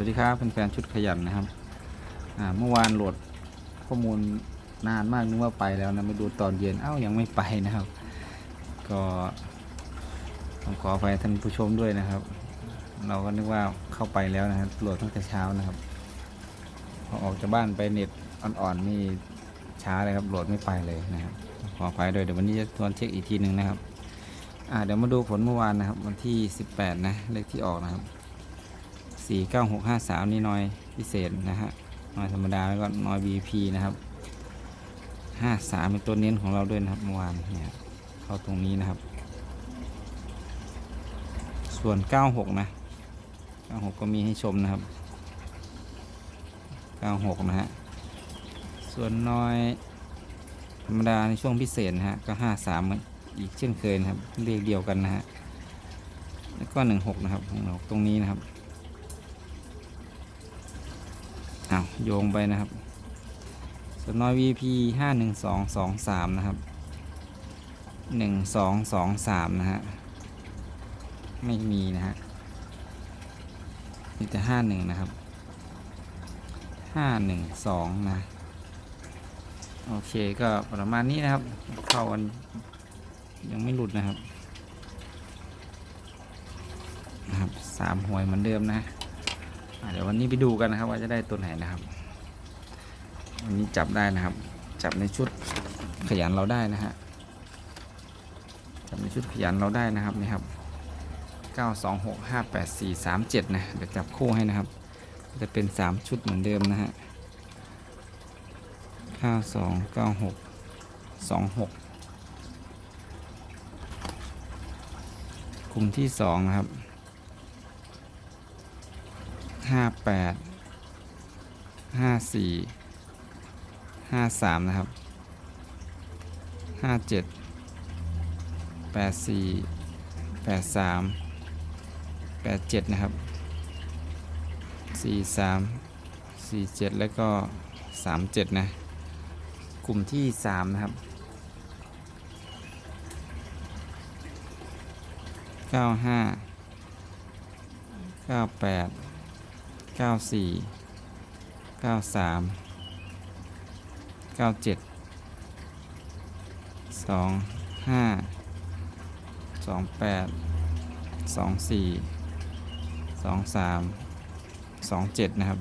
วัสดีครับแฟนๆชุดขยันนะครับเมื่อวานโหลดข้อมูลนานมากนึกว่าไปแล้วนะมาดูตอนเย็นเอ้ายังไม่ไปนะครับ ก็ต้องขอไปท่านผู้ชมด้วยนะครับ เราก็นึกว่าเข้าไปแล้วนะครับโหลดตั้งแต่เช้านะครับพอออกจากบ้านไปเน็ตอ่อนๆนี่ช้าเลยครับโหลดไม่ไปเลยนะครับขอไปด้วยเดี๋ยววันนี้จะทวนเช็คอีกทีหนึ่งนะครับเดี๋ยวมาดูผลเมื่อวานนะครับ วันที่ 18 นะเลขที่ออกนะครับ สี่เก้าหกห้าสามนี่น้อยพิเศษนะฮะน้อยธรรมดาแล้วก็น้อย VP นะครับห้าสามเป็นตัวเน้นของเราด้วยนะครับเมื่อวานเนี่ยเข้าตรงนี้นะครับ ส่วน96นะ96ก็มีให้ชมนะครับ96นะฮะส่วนน้อยธรรมดาในช่วงพิเศษนะฮะก็53เหมือนอีกเช่นเคยนะครับเลขเดียวกันนะฮะแล้วก็16นะครับ16ตรงนี้นะครับ อ้าวโยงไปนะครับส่วนน้อย VP ห้าหนึ่งสองสองสามนะครับหนึ่งสองสองสามนะฮะ ไม่มีนะฮะมีแต่ห้าหนึ่งนะครับห้าหนึ่งสองนะ โอเคก็ประมาณนี้นะครับ เข้ากันยังไม่หลุดนะครับ นะครับสามหวยเหมือนเดิมนะอะ เดี๋ยววันนี้ไปดูกันนะครับ ว่าจะได้ตัวไหนนะครับ วันนี้จับได้นะครับ จับในชุดขยันเราได้นะฮะจับในชุดขยันเราได้นะครับนี่ครับ 9265843 7นะเดี๋ยวจับคู่ให้นะครับ จะเป็น 3 ชุดเหมือนเดิมนะฮะ9296 26กลุ่มที่ 2 นะครับ ห้าแปดห้าสี่ห้าสามนะครับห้าเจ็ดแปดสี่แปดสามแปดเจ็ดนะครับสี่สามสี่เจ็ดแล้วก็สามเจ็ดนะ กลุ่มที่สามนะครับเก้าห้าเก้าแปด เก้าสี่เก้าสามเก้าเจ็ดสองห้าสองแปดสองสี่สองสามสองเจ็ดนะครับ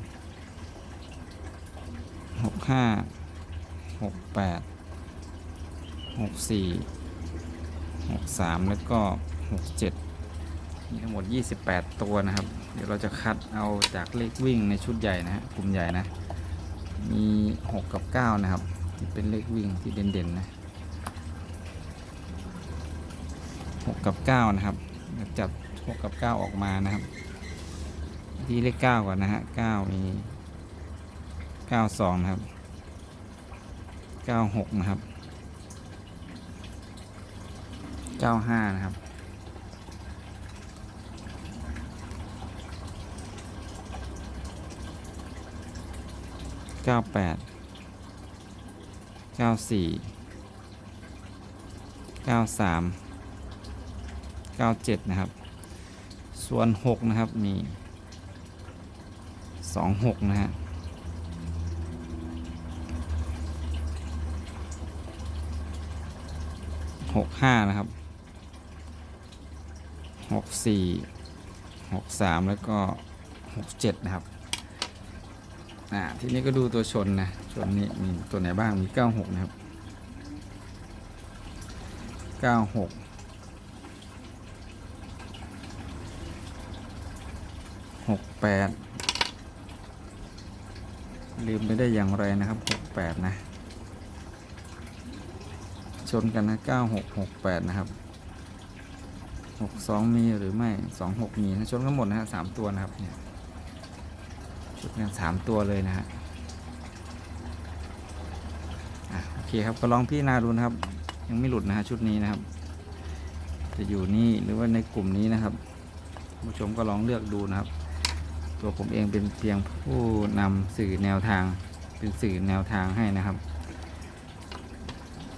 หกห้าหกแปดหกสี่หกสามแล้วก็หกเจ็ด มีทั้งหมด 28 ตัวนะครับ เดี๋ยวเราจะคัดเอาจากเลขวิ่งในชุดใหญ่นะฮะกลุ่มใหญ่นะ มี 6 กับ 9 นะครับ ที่เป็นเลขวิ่งที่เด่นๆนะ6กับ 9 นะครับจับ 6 กับ 9 ออกมานะครับ ที่เลข 9 ก่อนนะฮะ 9 มี 92 นะครับ 96 นะครับ 95 นะครับ เก้าแปดเก้าสี่เก้าสามเก้าเจ็ดนะครับ ส่วนหกนะครับมีสองหกนะฮะหกห้านะครับหกสี่หกสามแล้วก็หกเจ็ดนะครับ อ่าทีนี้ก็ดูตัวชนนะชนนี่มีตัวไหนบ้างมี 96 นะครับ 96 68ลืมไปได้อย่างไรนะครับ68นะ ชนกันนะ96 68นะครับ62มีหรือไม่26มีนะชนกันหมดนะฮะ3ตัวนะครับเนี่ย ชุดงานสามตัวเลยนะฮะอะโอเคครับก็ลองพี่นาดูนะครับ ยังไม่หลุดนะฮะชุดนี้นะครับ จะอยู่นี่หรือว่าในกลุ่มนี้นะครับผู้ชมก็ลองเลือกดูนะครับ ตัวผมเองเป็นเพียงผู้นำสื่อแนวทางเป็นสื่อแนวทางให้นะครับ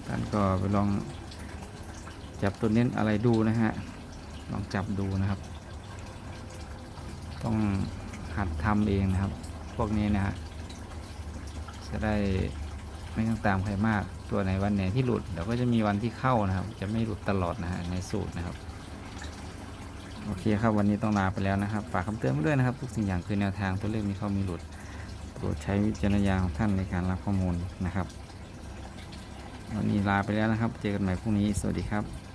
ท่านก็ไปลองจับตัวเน้นอะไรดูนะฮะลองจับดูนะครับ ต้อง หัดทำเองนะครับ พวกนี้นะฮะจะได้ไม่ต้องตามใครมากตัวไหนวันไหนที่หลุดเดี๋ยวก็จะมีวันที่เข้านะครับ จะไม่หลุดตลอดนะฮะในสูตรนะครับโอเคครับวันนี้ต้องลาไปแล้วนะครับฝากคำเตือนไว้ด้วยนะครับ ทุกสิ่งอย่างคือแนวทางตัวเลขมีเข้ามีหลุดโปรดใช้วิจารณญาณของท่านในการรับข้อมูลนะครับ วันนี้ลาไปแล้วนะครับ เจอกันใหม่พรุ่งนี้สวัสดีครับ